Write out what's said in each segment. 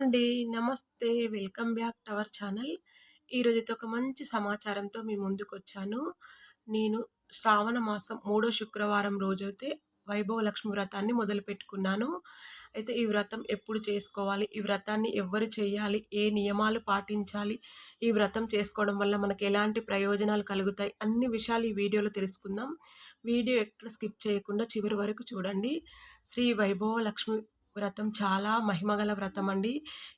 అండి. నమస్తే. Welcome back to our channel. ఈరోజైతే ఒక మంచి సమాచారంతో మీ ముందుకొచ్చాను. నేను శ్రావణ మాసం మూడో శుక్రవారం రోజైతే వైభవ లక్ష్మి వ్రతాన్ని మొదలుపెట్టుకున్నాను. అయితే ఈ వ్రతం ఎప్పుడు చేసుకోవాలి? ఈ వ్రతాన్ని ఎవరు చేయాలి? ఏ నియమాలు పాటించాలి? ఈ వ్రతం చేసుకోవడం వల్ల మనకు ఎలాంటి ప్రయోజనాలు కలుగుతాయి? అన్ని విషయాలు ఈ వీడియోలో తెలుసుకుందాం. వీడియో ఎక్కడ స్కిప్ చేయకుండా చివరి వరకు చూడండి. శ్రీ వైభవ లక్ష్మి వ్రతం చాలా మహిమగల వ్రతం అండి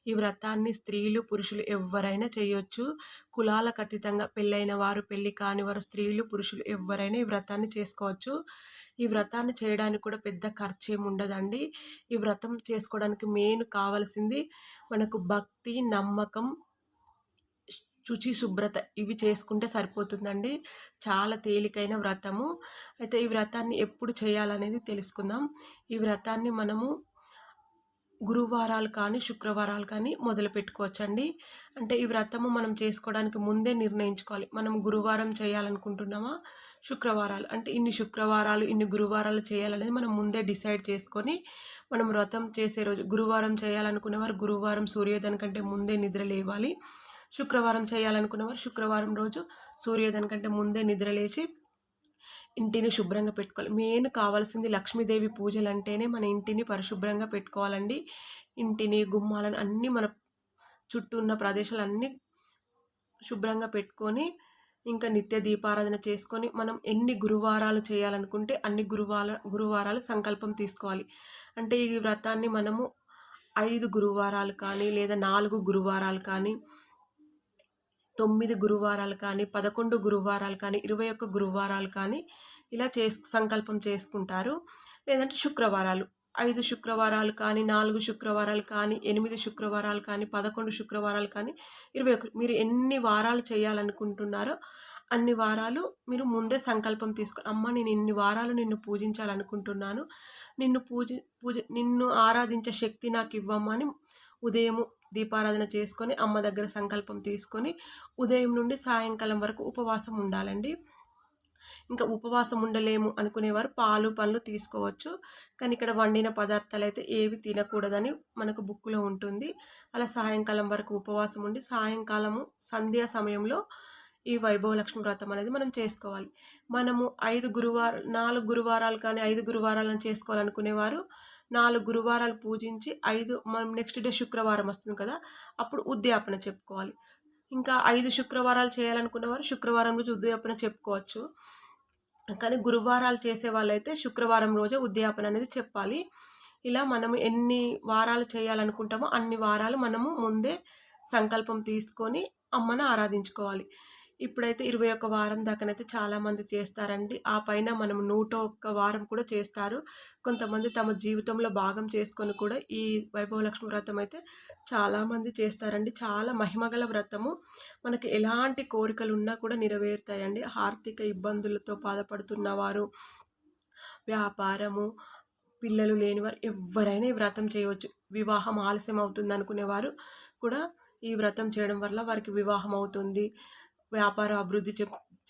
ఈ వ్రతాన్ని స్త్రీలు పురుషులు ఎవరైనా చేయొచ్చు. కులాలకు అతీతంగా పెళ్ళైన వారు పెళ్ళి కాని వారు స్త్రీలు పురుషులు ఎవరైనా ఈ వ్రతాన్ని చేసుకోవచ్చు. ఈ వ్రతాన్ని చేయడానికి కూడా పెద్ద ఖర్చు ఏమి ఉండదండి. ఈ వ్రతం చేసుకోవడానికి మెయిన్ కావాల్సింది మనకు భక్తి నమ్మకం శుచి శుభ్రత ఇవి చేసుకుంటే సరిపోతుందండి. చాలా తేలికైన వ్రతము. అయితే ఈ వ్రతాన్ని ఎప్పుడు చేయాలనేది తెలుసుకుందాం. ఈ వ్రతాన్ని మనము గురువారాలు కానీ శుక్రవారాలు కానీ మొదలు పెట్టుకోవచ్చండి. అంటే ఈ వ్రతము మనం చేసుకోవడానికి ముందే నిర్ణయించుకోవాలి. మనం గురువారం చేయాలనుకుంటున్నామా? శుక్రవారాలు. అంటే ఇన్ని శుక్రవారాలు ఇన్ని గురువారాలు చేయాలనేది మనం ముందే డిసైడ్ చేసుకొని మనం వ్రతం చేసే రోజు గురువారం చేయాలనుకునేవారు గురువారం సూర్యోదయం కంటే ముందే నిద్ర లేవాలి. శుక్రవారం చేయాలనుకునేవారు శుక్రవారం రోజు సూర్యోదయం కంటే ముందే నిద్ర లేచి ఇంటిని శుభ్రంగా పెట్టుకోవాలి. మెయిన్ కావాల్సింది లక్ష్మీదేవి పూజలు అంటేనే మన ఇంటిని పరిశుభ్రంగా పెట్టుకోవాలండి. ఇంటిని గుమ్మాలను అన్నీ మన చుట్టూ ఉన్న ప్రదేశాలు అన్నీ శుభ్రంగా పెట్టుకొని ఇంకా నిత్య దీపారాధన చేసుకొని మనం ఎన్ని గురువారాలు చేయాలనుకుంటే అన్ని గురువార గురువారాలు సంకల్పం తీసుకోవాలి. అంటే ఈ వ్రతాన్ని మనము ఐదు గురువారాలు కానీ లేదా నాలుగు గురువారాలు కానీ తొమ్మిది గురువారాలు కానీ పదకొండు గురువారాలు కానీ ఇరవై ఒక్క గురువారాలు కానీ ఇలా చేసు సంకల్పం చేసుకుంటారు. లేదంటే శుక్రవారాలు. ఐదు శుక్రవారాలు కానీ నాలుగు శుక్రవారాలు కానీ ఎనిమిది శుక్రవారాలు కానీ పదకొండు శుక్రవారాలు కానీ ఇరవై ఒక మీరు ఎన్ని వారాలు చేయాలనుకుంటున్నారో అన్ని వారాలు మీరు ముందే సంకల్పం తీసుకో అమ్మ నేను ఇన్ని వారాలు నిన్ను పూజించాలనుకుంటున్నాను. నిన్ను పూజ పూజ నిన్ను ఆరాధించే శక్తి నాకు ఇవ్వమ్మని ఉదయము దీపారాధన చేసుకొని అమ్మ దగ్గర సంకల్పం తీసుకొని ఉదయం నుండి సాయంకాలం వరకు ఉపవాసం ఉండాలండి. ఇంకా ఉపవాసం ఉండలేము అనుకునేవారు పాలు పండ్లు తీసుకోవచ్చు. కానీ ఇక్కడ వండిన పదార్థాలు అయితే ఏవి తినకూడదని మనకు బుక్లో ఉంటుంది. అలా సాయంకాలం వరకు ఉపవాసం ఉండి సాయంకాలము సంధ్యా సమయంలో ఈ వైభవ లక్ష్మి వ్రతం అనేది మనం చేసుకోవాలి. మనము ఐదు గురువారం నాలుగు గురువారాలు కానీ ఐదు గురువారాలను చేసుకోవాలనుకునేవారు నాలుగు గురువారాలు పూజించి ఐదు మనం నెక్స్ట్ డే శుక్రవారం వస్తుంది కదా అప్పుడు ఉద్యాపన చెప్పుకోవాలి. ఇంకా ఐదు శుక్రవారాలు చేయాలనుకున్నవారు శుక్రవారం రోజు ఉద్యాపన చెప్పుకోవచ్చు. కానీ గురువారాలు చేసే వాళ్ళైతే శుక్రవారం రోజే ఉద్యాపన అనేది చెప్పాలి. ఇలా మనం ఎన్ని వారాలు చేయాలనుకుంటామో అన్ని వారాలు మనము ముందే సంకల్పం తీసుకొని అమ్మను ఆరాధించుకోవాలి. ఇప్పుడైతే ఇరవై ఒక్క వారం దాకానైతే చాలామంది చేస్తారండి. ఆ పైన మనం నూట ఒక్క వారం కూడా చేస్తారు. కొంతమంది తమ జీవితంలో భాగం చేసుకొని కూడా ఈ వైభవలక్ష్మి వ్రతం అయితే చాలామంది చేస్తారండి. చాలా మహిమగల వ్రతము. మనకి ఎలాంటి కోరికలు ఉన్నా కూడా నెరవేరుతాయండి. ఆర్థిక ఇబ్బందులతో బాధపడుతున్న వారు వ్యాపారము పిల్లలు లేనివారు ఎవరైనా ఈ వ్రతం చేయవచ్చు వివాహం ఆలస్యం అవుతుంది అనుకునేవారు కూడా ఈ వ్రతం చేయడం వల్ల వారికి వివాహం అవుతుంది. వ్యాపార అభివృద్ధి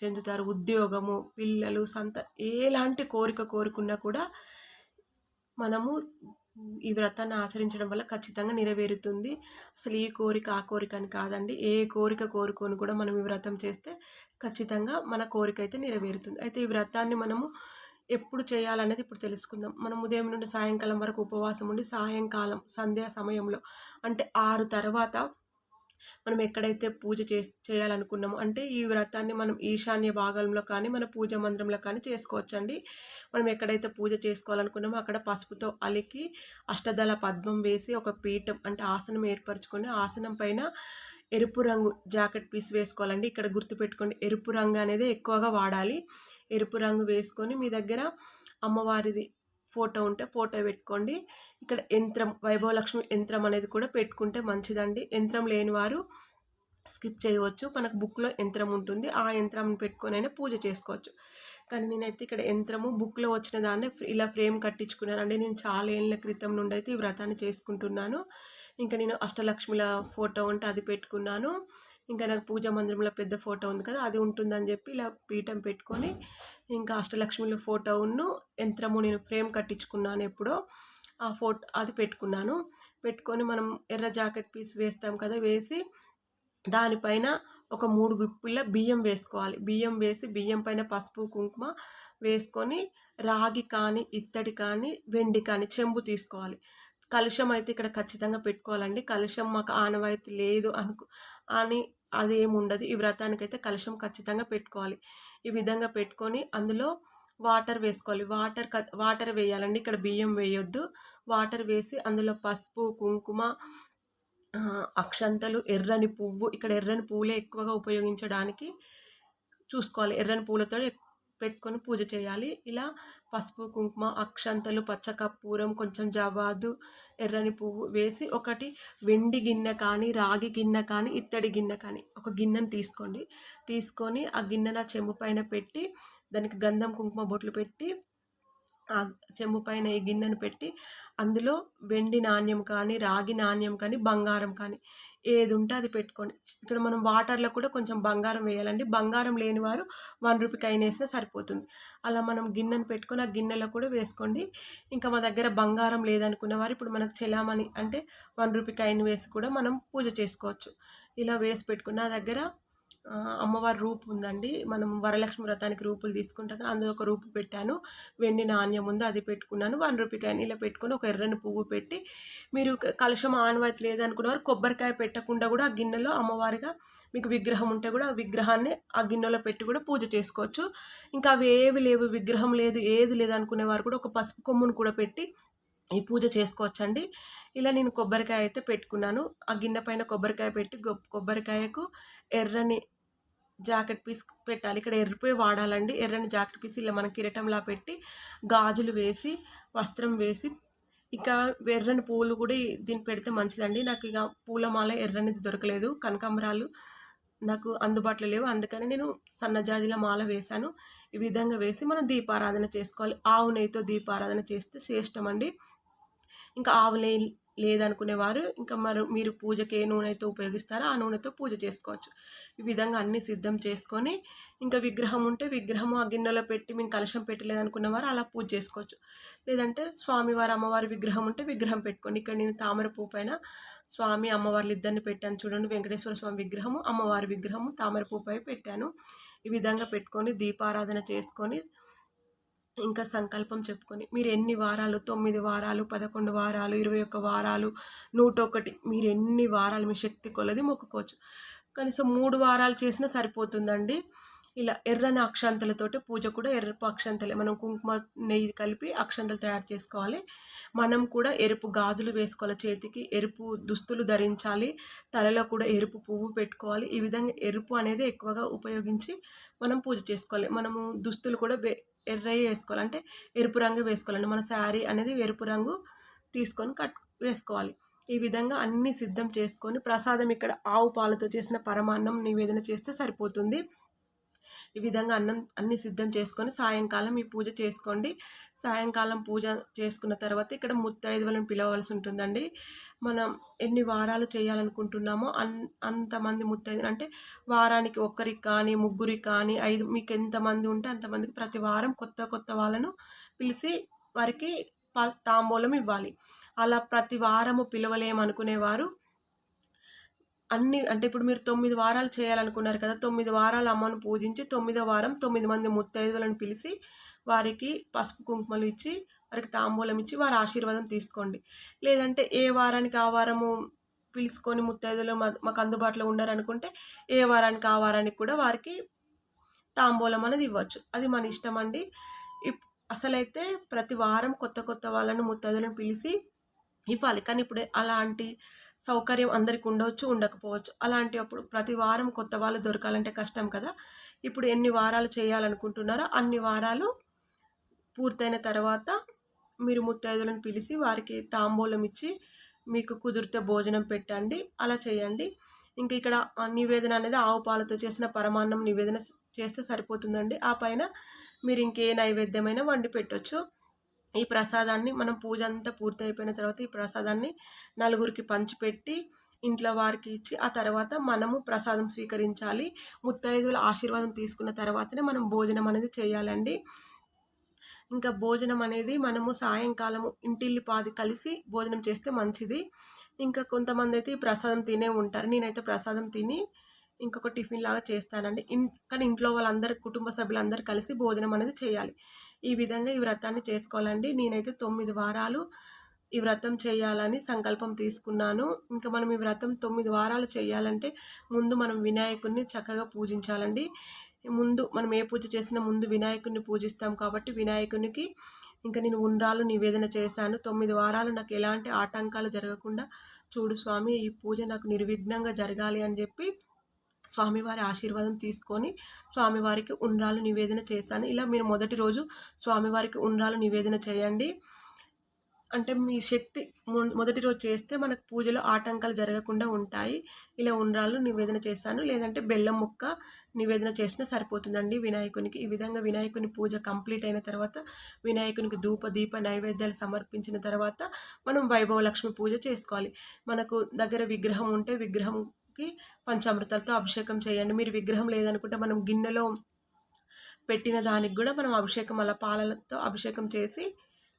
చెందుతారు. ఉద్యోగము పిల్లలు సంత ఎలాంటి కోరిక కోరుకున్నా కూడా మనము ఈ వ్రతాన్ని ఆచరించడం వల్ల ఖచ్చితంగా నెరవేరుతుంది. అసలు ఈ కోరిక ఆ కోరిక అని కాదండి. ఏ కోరిక కోరుకొని కూడా మనం ఈ వ్రతం చేస్తే ఖచ్చితంగా మన కోరిక అయితే నెరవేరుతుంది. అయితే ఈ వ్రతాన్ని మనము ఎప్పుడు చేయాలనేది ఇప్పుడు తెలుసుకుందాం. మనం ఉదయం నుండి సాయంకాలం వరకు ఉపవాసం ఉండి సాయంకాలం సంధ్యా సమయంలో అంటే ఆరు తర్వాత మనం ఎక్కడైతే పూజ చే చేయాలనుకున్నామో అంటే ఈ వ్రతాన్ని మనం ఈశాన్య భాగంలో కానీ మన పూజ మందిరంలో కానీ చేసుకోవచ్చండి. మనం ఎక్కడైతే పూజ చేసుకోవాలనుకున్నామో అక్కడ పసుపుతో అలికి అష్టదళ పద్మం వేసి ఒక పీఠం అంటే ఆసనం ఏర్పరచుకొని ఆసనం పైన ఎరుపు రంగు జాకెట్ పీస్ వేసుకోవాలండి. ఇక్కడ గుర్తుపెట్టుకోండి ఎరుపు రంగు అనేది ఎక్కువగా వాడాలి. ఎరుపు రంగు వేసుకొని మీ దగ్గర అమ్మవారిది ఫోటో ఉంటే ఫోటో పెట్టుకోండి. ఇక్కడ యంత్రం వైభవలక్ష్మి యంత్రం అనేది కూడా పెట్టుకుంటే మంచిదండి. యంత్రం లేని వారు స్కిప్ చేయవచ్చు. మనకు బుక్లో యంత్రం ఉంటుంది. ఆ యంత్రం పెట్టుకొని పూజ చేసుకోవచ్చు. కానీ నేనైతే ఇక్కడ యంత్రము బుక్లో వచ్చిన దాన్ని ఇలా ఫ్రేమ్ కట్టించుకున్నాను అంటే నేను చాలా ఏళ్ళ క్రితం నుండి అయితే ఈ వ్రతాన్ని చేసుకుంటున్నాను. ఇంకా నేను అష్టలక్ష్మిల ఫోటో ఉంటే అది పెట్టుకున్నాను. ఇంకా నాకు పూజ మందిరంలో పెద్ద ఫోటో ఉంది కదా అది ఉంటుందని చెప్పి ఇలా పీఠం పెట్టుకొని ఇంకా అష్టలక్ష్మిల ఫోటోను యంత్రము నేను ఫ్రేమ్ కట్టించుకున్నాను ఎప్పుడో ఆ ఫోటో అది పెట్టుకున్నాను. పెట్టుకొని మనం ఎర్ర జాకెట్ పీస్ వేస్తాం కదా వేసి దానిపైన ఒక మూడు గుప్పిళ్ళ బియ్యం వేసుకోవాలి. బియ్యం వేసి బియ్యం పైన పసుపు కుంకుమ వేసుకొని రాగి కానీ ఇత్తడి కానీ వెండి కానీ చెంబు తీసుకోవాలి. కలుషం అయితే ఇక్కడ ఖచ్చితంగా పెట్టుకోవాలండి. కలుషం మాకు ఆనవాయితీ లేదు అనుకు అని అదేమి ఉండదు ఈ వ్రతానికి అయితే ఖచ్చితంగా పెట్టుకోవాలి. ఈ విధంగా పెట్టుకొని అందులో వాటర్ వేసుకోవాలి. వాటర్ వాటర్ వేయాలండి. ఇక్కడ బియ్యం వేయొద్దు. వాటర్ వేసి అందులో పసుపు కుంకుమ అక్షంతలు ఎర్రని పువ్వు ఇక్కడ ఎర్రని పువ్వులే ఎక్కువగా ఉపయోగించడానికి చూసుకోవాలి. ఎర్రని పూలతో పెట్టుకొని పూజ చేయాలి. ఇలా పసుపు కుంకుమ అక్షంతలు పచ్చకర్పూరం కొంచెం జవాదు ఎర్రని పువ్వు వేసి ఒకటి వెండి గిన్నె కానీ రాగి గిన్నె కానీ ఇత్తడి గిన్నె కానీ ఒక గిన్నెను తీసుకోండి. తీసుకొని ఆ గిన్నెన చెంబు పైన పెట్టి దానికి గంధం కుంకుమ బొట్లు పెట్టి ఆ చెంబు పైన ఈ గిన్నెను పెట్టి అందులో వెండి నాణ్యం కానీ రాగి నాణ్యం కానీ బంగారం కానీ ఏది ఉంటే అది పెట్టుకోండి. ఇక్కడ మనం వాటర్లో కూడా కొంచెం బంగారం వేయాలండి. బంగారం లేని వారు వన్ రూపీ కైన్ వేసినా సరిపోతుంది. అలా మనం గిన్నెను పెట్టుకొని ఆ గిన్నెలో కూడా వేసుకోండి. ఇంకా మా దగ్గర బంగారం లేదనుకున్న వారు ఇప్పుడు మనకు చెలామణి అంటే వన్ రూపీ అయిన వేసి కూడా మనం పూజ చేసుకోవచ్చు. ఇలా వేసి పెట్టుకున్న దగ్గర అమ్మవారి రూపు ఉందండి. మనం వరలక్ష్మి వ్రతానికి రూపులు తీసుకుంటాక అందులో ఒక రూపు పెట్టాను. వెండి నాణ్యం ఉంది అది పెట్టుకున్నాను. వన్ రూపీ కాయని ఇలా పెట్టుకొని ఒక ఎర్రని పువ్వు పెట్టి మీరు కలుషం ఆనవాతి లేదనుకున్నవారు కొబ్బరికాయ పెట్టకుండా కూడా ఆ గిన్నెలో అమ్మవారిగా మీకు విగ్రహం ఉంటే కూడా ఆ విగ్రహాన్ని ఆ గిన్నెలో పెట్టి కూడా పూజ చేసుకోవచ్చు. ఇంకా అవి ఏవి లేవు విగ్రహం లేదు ఏది లేదు అనుకునేవారు కూడా ఒక పసుపు కొమ్మును కూడా పెట్టి ఈ పూజ చేసుకోవచ్చండి. ఇలా నేను కొబ్బరికాయ అయితే పెట్టుకున్నాను. ఆ గిన్నె పైన కొబ్బరికాయ పెట్టి కొబ్బరికాయకు ఎర్రని జాకెట్ పీస్ పెట్టాలి. ఇక్కడ ఎర్రిపోయి వాడాలండి. ఎర్రని జాకెట్ పీస్ ఇలా మనం కిరటంలా పెట్టి గాజులు వేసి వస్త్రం వేసి ఇంకా ఎర్రని పూలు కూడా దీన్ని పెడితే మంచిదండి. నాకు ఇక పూలమాల ఎర్రనిది దొరకలేదు. కనకాంబరాలు నాకు అందుబాటులో లేవు. అందుకని నేను సన్నజాజిల మాల వేశాను. ఈ విధంగా వేసి మనం దీపారాధన చేసుకోవాలి. ఆవు నెయ్యితో దీపారాధన చేస్తే శ్రేష్టం అండి ఇంకా ఆవు నెయ్యి లేదనుకునేవారు. ఇంకా మరి మీరు పూజకి ఏ నూనె అయితే ఉపయోగిస్తారో ఆ నూనెతో పూజ చేసుకోవచ్చు. ఈ విధంగా అన్ని సిద్ధం చేసుకొని ఇంకా విగ్రహం ఉంటే విగ్రహం ఆ గిన్నెలో పెట్టి మేము కలశం పెట్టలేదనుకున్నవారు అలా పూజ చేసుకోవచ్చు. లేదంటే స్వామివారి అమ్మవారి విగ్రహం ఉంటే విగ్రహం పెట్టుకోండి. ఇక్కడ నేను తామర పువ్వు పైన స్వామి అమ్మవార్లు ఇద్దరిని పెట్టాను చూడండి. వెంకటేశ్వర స్వామి విగ్రహము అమ్మవారి విగ్రహము తామర పువ్వు పై పెట్టాను. ఈ విధంగా పెట్టుకొని దీపారాధన చేసుకొని ఇంకా సంకల్పం చెప్పుకొని మీరు ఎన్ని వారాలు? తొమ్మిది వారాలు? పదకొండు వారాలు? ఇరవై ఒక్క వారాలు? నూట ఒకటి? మీరు ఎన్ని వారాలు? మీ శక్తి కొలది మొక్కుకోవచ్చు. కనీసం మూడు వారాలు చేసినా సరిపోతుందండి. ఇలా ఎర్రని అక్షంతలతోటి పూజ కూడా ఎర్రపు అక్షంతలే. మనం కుంకుమ నెయ్యి కలిపి అక్షంతలు తయారు చేసుకోవాలి. మనం కూడా ఎరుపు గాజులు వేసుకోవాలి. చేతికి ఎరుపు దుస్తులు ధరించాలి. తలలో కూడా ఎరుపు పువ్వు పెట్టుకోవాలి. ఈ విధంగా ఎరుపు అనేది ఎక్కువగా ఉపయోగించి మనం పూజ చేసుకోవాలి. మనము దుస్తులు కూడా ఎర్ర వేసుకోవాలి. అంటే ఎరుపు రంగు వేసుకోవాలండి. మన శారీ అనేది ఎరుపు రంగు తీసుకొని కట్ వేసుకోవాలి. ఈ విధంగా అన్నీ సిద్ధం చేసుకొని ప్రసాదం ఇక్కడ ఆవు పాలతో చేసిన పరమాన్నం నివేదన చేస్తే సరిపోతుంది. ఈ విధంగా అన్నం అన్ని సిద్ధం చేసుకొని సాయంకాలం ఈ పూజ చేసుకోండి. సాయంకాలం పూజ చేసుకున్న తర్వాత ఇక్కడ ముత్తైదువులను పిలవలసి ఉంటుందండి. మనం ఎన్ని వారాలు చేయాలనుకుంటున్నామో అన్ అంతమంది ముత్తైదులు అంటే వారానికి ఒక్కరికి కానీ ముగ్గురికి కానీ ఐదు మీకు ఎంతమంది ఉంటే అంతమందికి ప్రతి వారం కొత్త కొత్త వాళ్ళను పిలిచి వారికి తాంబూలం ఇవ్వాలి. అలా ప్రతి వారము పిలవలేమనుకునేవారు అన్ని అంటే ఇప్పుడు మీరు తొమ్మిది వారాలు చేయాలనుకున్నారు కదా తొమ్మిది వారాలు అమ్మను పూజించి తొమ్మిదో వారం తొమ్మిది మంది ముత్తైదులను పిలిచి వారికి పసుపు కుంకుమలు ఇచ్చి వారికి తాంబూలం ఇచ్చి వారి ఆశీర్వాదం తీసుకోండి. లేదంటే ఏ వారానికి ఆ వారము పిలుచుకొని ముత్తైదులు మాకు అందుబాటులో ఉన్నారనుకుంటే ఏ వారానికి ఆ వారానికి కూడా వారికి తాంబూలం అనేది ఇవ్వచ్చు. అది మన ఇష్టం అండి. అసలైతే ప్రతి వారం కొత్త కొత్త వాళ్ళను ముత్తైదులను పిలిచి ఇవ్వాలి. కానీ ఇప్పుడు అలాంటి సౌకర్యం అందరికి ఉండవచ్చు ఉండకపోవచ్చు. అలాంటి అప్పుడు ప్రతి వారం కొత్త వాళ్ళు దొరకాలంటే కష్టం కదా. ఇప్పుడు ఎన్ని వారాలు చేయాలనుకుంటున్నారో అన్ని వారాలు పూర్తయిన తర్వాత మీరు ముత్తైదులను పిలిచి వారికి తాంబూలం ఇచ్చి మీకు కుదిరితే భోజనం పెట్టండి అలా చేయండి. ఇంకా ఇక్కడ నివేదన అనేది ఆవు పాలతో చేసిన పరమాన్నం నివేదన చేస్తే సరిపోతుందండి. ఆ పైన మీరు ఇంకే నైవేద్యమైనా వండి పెట్టవచ్చు ఈ ప్రసాదాన్ని మనం పూజ అంతా పూర్తి అయిపోయిన తర్వాత ఈ ప్రసాదాన్ని నలుగురికి పంచిపెట్టి ఇంట్లో వారికి ఇచ్చి ఆ తర్వాత మనము ప్రసాదం స్వీకరించాలి. ముత్తైదువుల ఆశీర్వాదం తీసుకున్న తర్వాతనే మనం భోజనం అనేది చేయాలండి. ఇంకా భోజనం అనేది మనము సాయంకాలం ఇంటిల్లిపాది కలిసి భోజనం చేస్తే మంచిది. ఇంకా కొంతమంది అయితే ఈ ప్రసాదం తినే ఉంటారు. నేనైతే ప్రసాదం తిని ఇంకొక టిఫిన్ లాగా చేస్తానండి. ఇన్ కానీ ఇంట్లో వాళ్ళందరూ కుటుంబ సభ్యులందరూ కలిసి భోజనం అనేది చేయాలి. ఈ విధంగా ఈ వ్రతాన్ని చేసుకోవాలండి. నేనైతే తొమ్మిది వారాలు ఈ వ్రతం చేయాలని సంకల్పం తీసుకున్నాను. ఇంకా మనం ఈ వ్రతం తొమ్మిది వారాలు చేయాలంటే ముందు మనం వినాయకుడిని చక్కగా పూజించాలండి. ముందు మనం ఏ పూజ చేసినా ముందు వినాయకుడిని పూజిస్తాం కాబట్టి వినాయకునికి ఇంకా నేను ఉండ్రాలు నివేదన చేశాను. తొమ్మిది వారాలు నాకు ఎలాంటి ఆటంకాలు జరగకుండా చూడు స్వామి ఈ పూజ నాకు నిర్విఘ్నంగా జరగాలి అని చెప్పి స్వామివారి ఆశీర్వాదం తీసుకొని స్వామివారికి ఉండ్రాలు నివేదన చేస్తాను ఇలా మీరు మొదటి రోజు స్వామివారికి ఉండ్రాలు నివేదన చేయండి. అంటే మీ శక్తి మొదటి రోజు చేస్తే మనకు పూజలో ఆటంకాలు జరగకుండా ఉంటాయి. ఇలా ఉండ్రాలు నివేదన చేస్తాను లేదంటే బెల్లం ముక్క నివేదన చేసినా సరిపోతుందండి వినాయకునికి. ఈ విధంగా వినాయకుని పూజ కంప్లీట్ అయిన తర్వాత వినాయకునికి ధూప దీప నైవేద్యాలు సమర్పించిన తర్వాత మనం వైభవ లక్ష్మి పూజ చేసుకోవాలి. మనకు దగ్గర విగ్రహం ఉంటే విగ్రహం విగ్రహంకి పంచామృతాలతో అభిషేకం చేయండి. మీరు విగ్రహం లేదనుకుంటే మనం గిన్నెలో పెట్టిన దానికి కూడా మనం అభిషేకం అలా పాలతో అభిషేకం చేసి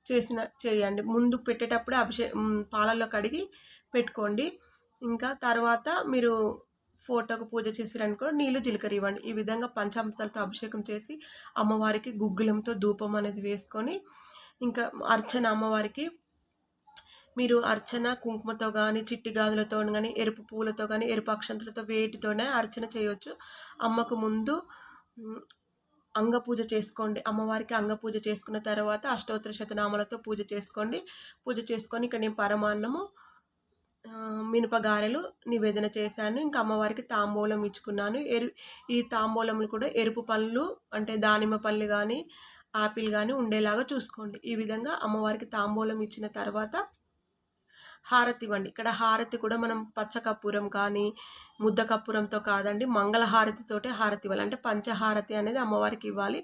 చేసిన చేయండి. ముందు పెట్టేటప్పుడే అభిషేకం పాలల్లో కడిగి పెట్టుకోండి. ఇంకా తర్వాత మీరు ఫోటోకు పూజ చేసిరనుకో నీళ్ళు జీలకర్ర ఇవ్వండి. ఈ విధంగా పంచామృతాలతో అభిషేకం చేసి అమ్మవారికి గుగ్గులంతో ధూపం అనేది వేసుకొని ఇంకా అర్చన అమ్మవారికి మీరు అర్చన కుంకుమతో కానీ చిట్టి గాజులతో కానీ ఎరుపు పూలతో కానీ ఎరుపు అక్షంతలతో వేటితోనే అర్చన చేయవచ్చు అమ్మకు ముందు అంగపూజ చేసుకోండి. అమ్మవారికి అంగపూజ చేసుకున్న తర్వాత అష్టోత్తర శతనామాలతో పూజ చేసుకోండి. పూజ చేసుకొని ఇక్కడ నేను పరమాన్నము మినపగారెలు నివేదన చేశాను. ఇంకా అమ్మవారికి తాంబూలం ఇచ్చుకున్నాను. ఎరు ఈ తాంబూలంలు కూడా ఎరుపు పళ్ళు అంటే దానిమ్మ పళ్ళు కానీ ఆపిల్ కానీ ఉండేలాగా చూసుకోండి. ఈ విధంగా అమ్మవారికి తాంబూలం ఇచ్చిన తర్వాత హారతి ఇవ్వండి. ఇక్కడ హారతి కూడా మనం పచ్చ కర్పూరం కానీ ముద్ద కర్పూరంతో కాదండి మంగళ హారతితోటే హారతి ఇవ్వాలి. అంటే పంచహారతి అనేది అమ్మవారికి ఇవ్వాలి.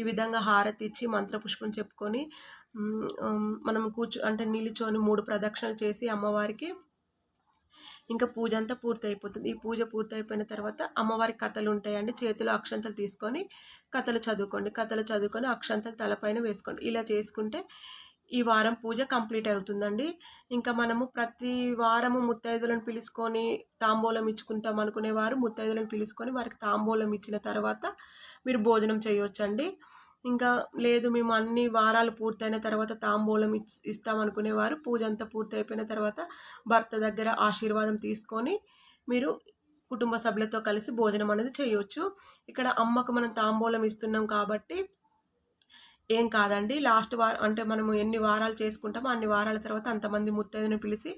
ఈ విధంగా హారతి ఇచ్చి మంత్రపుష్పం చెప్పుకొని మనం కూర్చో అంటే నిలిచొని మూడు ప్రదక్షిణలు చేసి అమ్మవారికి ఇంకా పూజ అంతా పూర్తి అయిపోతుంది ఈ పూజ పూర్తి అయిపోయిన తర్వాత అమ్మవారి కథలు ఉంటాయండి. చేతిలో అక్షంతలు తీసుకొని కథలు చదువుకోండి. కథలు చదువుకొని అక్షంతలు తలపైన వేసుకోండి. ఇలా చేసుకుంటే ఈ వారం పూజ కంప్లీట్ అవుతుందండి. ఇంకా మనము ప్రతి వారము ముత్తైదులను పిలుచుకొని తాంబూలం ఇచ్చుకుంటాం అనుకునేవారు ముత్తైదులను పిలుచుకొని వారికి తాంబూలం ఇచ్చిన తర్వాత మీరు భోజనం చేయొచ్చండి. ఇంకా లేదు మేము అన్ని వారాలు పూర్తయిన తర్వాత తాంబూలం ఇస్తాం అనుకునేవారు పూజ అంతా పూర్తి అయిపోయిన తర్వాత భర్త దగ్గర ఆశీర్వాదం తీసుకొని మీరు కుటుంబ సభ్యులతో కలిసి భోజనం అనేది చేయవచ్చు ఇక్కడ అమ్మకు మనం తాంబూలం ఇస్తున్నాం కాబట్టి ఏం కాదండి. లాస్ట్ వారం అంటే మనము ఎన్ని వారాలు చేసుకుంటామో అన్ని వారాల తర్వాత అంతమంది ముత్తైదుని పిలిచి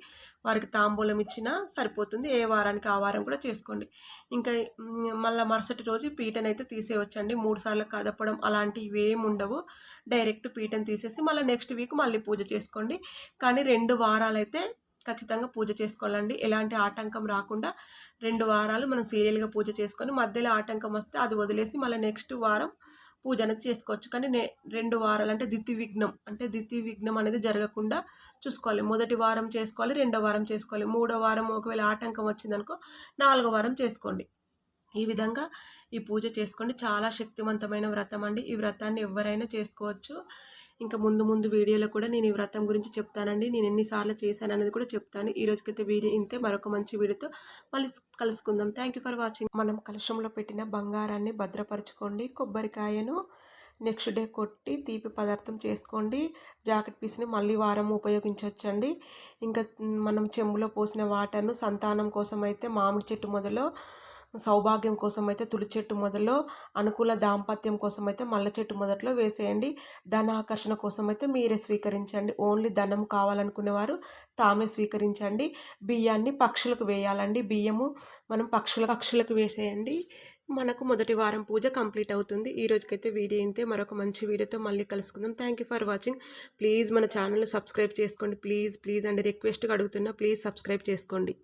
వారికి తాంబూలం ఇచ్చినా సరిపోతుంది. ఏ వారానికి ఆ వారం కూడా చేసుకోండి. ఇంకా మళ్ళీ మరుసటి రోజు పీటనైతే తీసేయవచ్చండి మూడు సార్లు కదపడం అలాంటివి ఏమి ఉండవు. డైరెక్ట్ పీటను తీసేసి మళ్ళీ నెక్స్ట్ వీక్ మళ్ళీ పూజ చేసుకోండి. కానీ రెండు వారాలు అయితే ఖచ్చితంగా పూజ చేసుకోవాలండి. ఎలాంటి ఆటంకం రాకుండా రెండు వారాలు మనం సీరియల్గా పూజ చేసుకొని మధ్యలో ఆటంకం వస్తే అది వదిలేసి మళ్ళీ నెక్స్ట్ వారం పూజ అనేది చేసుకోవచ్చు. కానీ నే రెండు వారాలు అంటే దితి విఘ్నం అంటే దితి విఘ్నం అనేది జరగకుండా చూసుకోవాలి. మొదటి వారం చేసుకోవాలి రెండో వారం చేసుకోవాలి. మూడో వారం ఒకవేళ ఆటంకం వచ్చిందనుకో నాలుగో వారం చేసుకోండి. ఈ విధంగా ఈ పూజ చేసుకోండి. చాలా శక్తివంతమైన వ్రతం అండి. ఈ వ్రతాన్ని ఎవరైనా చేసుకోవచ్చు. ఇంకా ముందు ముందు వీడియోలో కూడా నేను ఈ వ్రతం గురించి చెప్తానండి. నేను ఎన్నిసార్లు చేశాను అనేది కూడా చెప్తాను. ఈ రోజుకైతే వీడియో ఇంతే. మరొక మంచి వీడియోతో మళ్ళీ కలుసుకుందాం. థ్యాంక్ యూ ఫర్ వాచింగ్ మనం కలశంలో పెట్టిన బంగారాన్ని భద్రపరచుకోండి. కొబ్బరికాయను నెక్స్ట్ డే కొట్టి తీపి పదార్థం చేసుకోండి. జాకెట్ పీస్ని మళ్ళీ వారం ఉపయోగించవచ్చండి ఇంకా మనం చెంబులో పోసిన వాటర్ను సంతానం కోసం అయితే మామిడి చెట్టు మొదలు సౌభాగ్యం కోసం అయితే తులి చెట్టు మొదలో అనుకూల దాంపత్యం కోసం అయితే మల్ల చెట్టు మొదట్లో వేసేయండి. ధన ఆకర్షణ కోసం అయితే మీరే స్వీకరించండి. ఓన్లీ ధనం కావాలనుకునేవారు తామే స్వీకరించండి. బియ్యాన్ని పక్షులకు వేయాలండి. బియ్యము మనం పక్షుల పక్షులకు వేసేయండి. మనకు మొదటి వారం పూజ కంప్లీట్ అవుతుంది. ఈ రోజుకైతే వీడియో ఇంతే. మరొక మంచి వీడియోతో మళ్ళీ కలుసుకుందాం. Thank you for watching please మన ఛానల్ సబ్స్క్రైబ్ చేసుకోండి. ప్లీజ్ ప్లీజ్ అండి. రిక్వెస్ట్గా అడుగుతున్నా ప్లీజ్ సబ్స్క్రైబ్ చేసుకోండి.